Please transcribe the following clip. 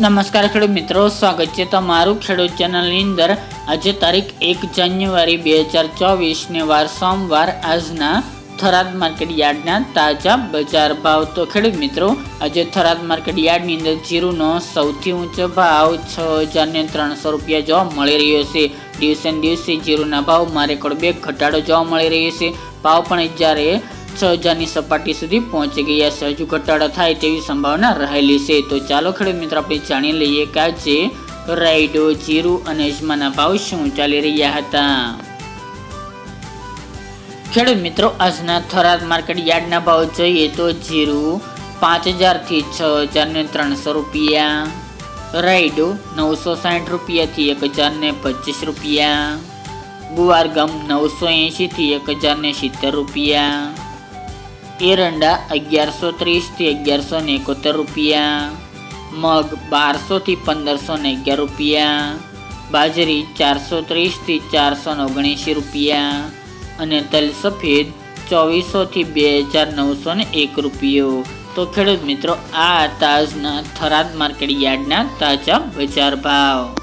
નમસ્કાર ખેડૂત મિત્રો, સ્વાગત છે તમારું ખેડૂત ચેનલની અંદર. આજે તારીખ એક જાન્યુઆરી બે હજાર ચોવીસને વાર સોમવાર આજના થરાદ માર્કેટ યાર્ડના તાજા બજાર ભાવ. તો ખેડૂત મિત્રો, આજે થરાદ માર્કેટ યાર્ડની અંદર જીરુનો સૌથી ઊંચો ભાવ છ હજાર ને ત્રણસો રૂપિયા જોવા મળી રહ્યો છે. દિવસે દિવસે જીરુના ભાવમાં રેકોર્ડ બે ઘટાડો જોવા મળી રહ્યો છે. ભાવ પણ જ્યારે છ હજારની સપાટી સુધી પહોંચી ગયા. છે હજુ ઘટાડો થાય તેવી સંભાવના રહેલી છે. તો ચાલો ખેડૂત મિત્રો, આપણે જાણી લઈએ કે આજે રાઈડો જીરું અને અજમાના ભાવ શું ચાલી રહ્યા હતા. ખેડૂત મિત્રો, આજના થરાદ માર્કેટ યાર્ડના ભાવ જોઈએ તો જીરું પાંચ હજારથી છ હજારને ત્રણસો રૂપિયા રાઈડો નવસો સાઠ રૂપિયાથી એક હજારને પચીસ રૂપિયા, ગુવારગમ નવસો એંશીથી એક હજારને સિત્તેર રૂપિયા એરંડા અગિયારસો ત્રીસથી અગિયારસો ને એકોતેર રૂપિયા. મગ બારસોથી પંદરસો ને અગિયાર રૂપિયા. બાજરી ચારસો ત્રીસથી ચારસો ઓગણએંશી રૂપિયા. અને તલ સફેદ ચોવીસોથી બે હજાર નવસો ને એક રૂપિયો. તો ખેડૂત મિત્રો, આ તાજના થરાદ માર્કેટ યાર્ડના તાજા બજાર ભાવ.